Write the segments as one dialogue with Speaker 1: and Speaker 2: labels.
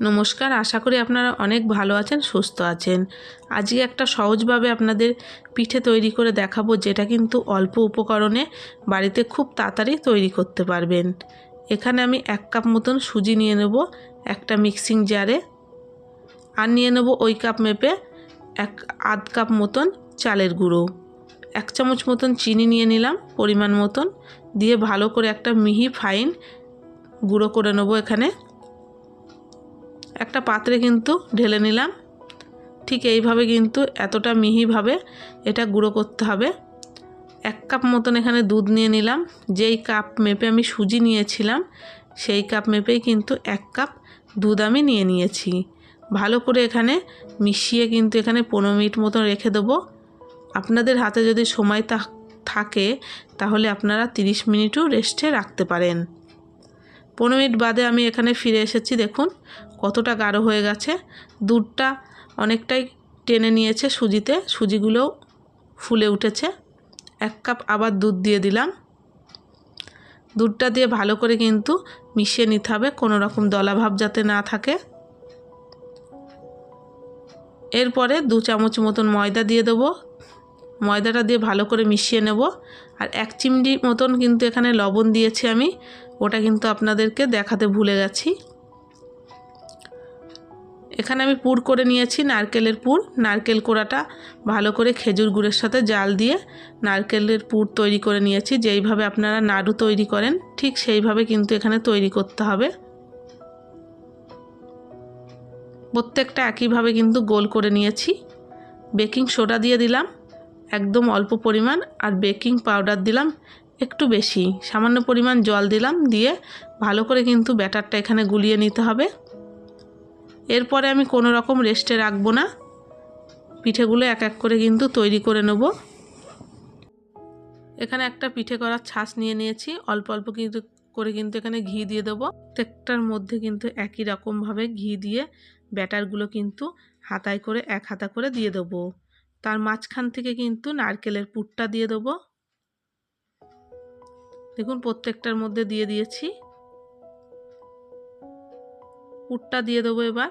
Speaker 1: নমস্কার, আশা করি আপনারা অনেক ভালো আছেন, সুস্থ আছেন। আজকে একটা সহজভাবে আপনাদের পিঠে তৈরি করে দেখাবো, যেটা কিন্তু অল্প উপকরণে বাড়িতে খুব তাড়াতাড়ি তৈরি করতে পারবেন। এখানে আমি এক কাপ মতন সুজি নিয়ে নেব, একটা মিক্সিং জারে। আর নিয়ে নেব ওই কাপ মেপে এক আধ কাপ মতন চালের গুঁড়ো। এক চামচ মতন চিনি নিয়ে নিলাম পরিমাণ মতন। দিয়ে ভালো করে একটা মিহি ফাইন গুঁড়ো করে নেব এখানে। একটা পাত্রে কিন্তু ঢেলে নিলাম। ঠিক এইভাবে কিন্তু এতটা মিহিভাবে এটা গুঁড়ো করতে হবে। এক কাপ মতন এখানে দুধ নিয়ে নিলাম। যেই কাপ মেপে আমি সুজি নিয়েছিলাম, সেই কাপ মেপেই কিন্তু এক কাপ দুধ আমি নিয়ে নিয়েছি। ভালো করে এখানে মিশিয়ে কিন্তু এখানে পনেরো মিনিট মতন রেখে দেবো। আপনাদের হাতে যদি সময় থাকে তাহলে আপনারা 30 মিনিটও রেস্টে রাখতে পারেন। পনেরো মিনিট বাদে আমি এখানে ফিরে এসেছি, দেখুন। কতটা গাঢ় হয়ে গেছে। দুধটা অনেকটাই টেনে নিয়েছে সুজিতে। সুজিগুলোও ফুলে উঠেছে। এক কাপ আবার দুধ দিয়ে দিলাম। দুধটা দিয়ে ভালো করে কিন্তু মিশিয়ে নিতে হবে, কোনো রকম দলাভাব যাতে না থাকে। এরপরে দু চামচ মতন ময়দা দিয়ে দেবো। ময়দাটা দিয়ে ভালো করে মিশিয়ে নেব। আর এক চিমড়ি মতন কিন্তু এখানে লবণ দিয়েছি আমি। ওটা কিন্তু আপনাদেরকে দেখাতে ভুলে গেছি। এখানে আমি পুর করে নিয়েছি নারকেলের পুর। নারকেল কোড়াটা ভালো করে খেজুর গুড়ের সাথে জাল দিয়ে নারকেলের পুর তৈরি করে নিয়েছি। যেইভাবে আপনারা নাড়ু তৈরি করেন, ঠিক সেইভাবে কিন্তু এখানে তৈরি করতে হবে। প্রত্যেকটা একইভাবে কিন্তু গোল করে নিয়েছি। বেকিং সোডা দিয়ে দিলাম, একদম অল্প পরিমাণ, আর বেকিং পাউডার দিলাম। একটু বেশি। সামান্য পরিমাণ জল দিলাম, দিয়ে ভালো করে কিন্তু ব্যাটারটা এখানে গুলিয়ে নিতে হবে। এরপরে আমি কোনো রকম রেস্টে রাখব না। পিঠেগুলো এক এক করে কিন্তু তৈরি করে নেব। এখানে একটা পিঠে করার ছাঁচ নিয়ে নিয়েছি। অল্প অল্প কিন্তু করে কিন্তু এখানে ঘি দিয়ে দেবো। প্রত্যেকটার মধ্যে কিন্তু একই রকমভাবে ঘি দিয়ে ব্যাটারগুলো কিন্তু হাতায় করে এক হাতা করে দিয়ে দেবো। তার মাঝখান থেকে কিন্তু নারকেলের পুরটা দিয়ে দেবো। দেখুন, প্রত্যেকটার মধ্যে দিয়ে দিয়েছি। পুরটা দিয়ে দেবো এবার।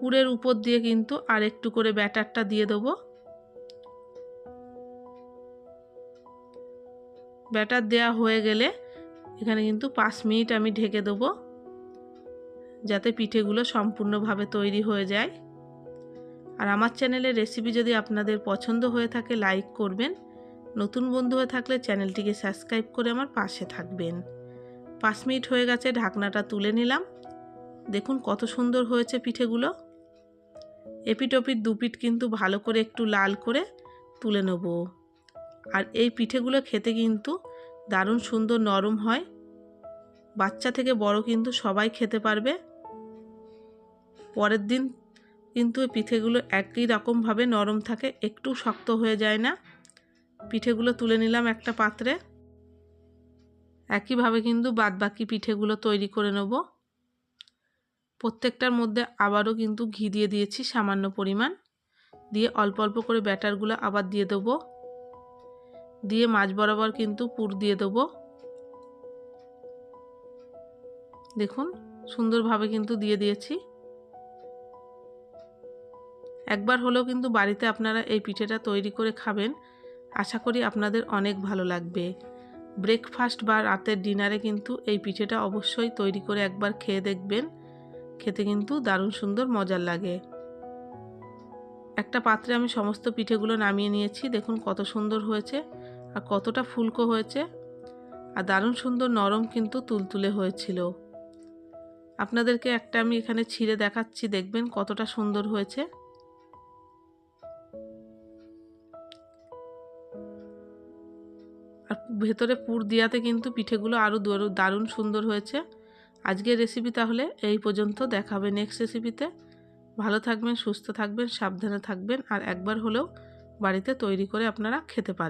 Speaker 1: পুরের উপর দিয়ে কিন্তু আর একটু করে ব্যাটারটা দিয়ে দেবো। ব্যাটার দেয়া হয়ে গেলে এখানে কিন্তু পাঁচ মিনিট আমি ঢেকে দেবো, যাতে পিঠেগুলো সম্পূর্ণভাবে তৈরি হয়ে যায়। আর আমার চ্যানেলের রেসিপি যদি আপনাদের পছন্দ হয়ে থাকে, লাইক করবেন। নতুন বন্ধু হয়ে থাকলে চ্যানেলটিকে সাবস্ক্রাইব করে আমার পাশে থাকবেন। পাঁচ মিনিট হয়ে গেছে, ঢাকনাটা তুলে নিলাম। দেখুন কত সুন্দর হয়েছে পিঠেগুলো। এপিট ওপিট দুপিট কিন্তু ভালো করে একটু লাল করে তুলে নেব। আর এই পিঠেগুলো খেতে কিন্তু দারুণ সুন্দর নরম হয়। বাচ্চা থেকে বড় কিন্তু সবাই খেতে পারবে। পরের দিন কিন্তু পিঠেগুলো একই রকমভাবে নরম থাকে, একটু শক্ত হয়ে যায় না। পিঠেগুলো তুলে নিলাম একটা পাত্রে। একইভাবে কিন্তু বাদবাকি পিঠেগুলো তৈরি করে নেব। প্রত্যেকটার মধ্যে আবারও কিন্তু ঘি দিয়ে দিয়েছি সামান্য পরিমাণ। দিয়ে অল্প অল্প করে ব্যাটারগুলো আবার দিয়ে দেবো। দিয়ে মাছ বরাবর কিন্তু পুর দিয়ে দেবো। দেখুন, সুন্দরভাবে কিন্তু দিয়ে দিয়েছি। একবার হলেও কিন্তু বাড়িতে আপনারা এই পিঠেটা তৈরি করে খাবেন। আশা করি আপনাদের অনেক ভালো লাগবে। ব্রেকফাস্ট বা রাতের ডিনারে কিন্তু এই পিঠেটা অবশ্যই তৈরি করে একবার খেয়ে দেখবেন। খেতে কিন্তু দারুণ সুন্দর মজার লাগে। একটা পাত্রে আমি সমস্ত পিঠেগুলো নামিয়ে নিয়েছি। দেখুন কত সুন্দর হয়েছে আর কতটা ফুলকো হয়েছে। আর দারুণ সুন্দর নরম কিন্তু তুলতুলে হয়েছিল। আপনাদেরকে একটা আমি এখানে ছিঁড়ে দেখাচ্ছি। দেখবেন কতটা সুন্দর হয়েছে। আর ভেতরে পুর দেওয়াতে কিন্তু পিঠেগুলো আরও দারুণ সুন্দর হয়েছে। আজকের রেসিপি তাহলে এই পর্যন্ত, দেখাবে নেক্সট রেসিপিতে ভালো থাকবেন, সুস্থ থাকবেন, সাবধানে থাকবেন, আর একবার হলেও বাড়িতে তৈরি করে আপনারা খেতে পারেন।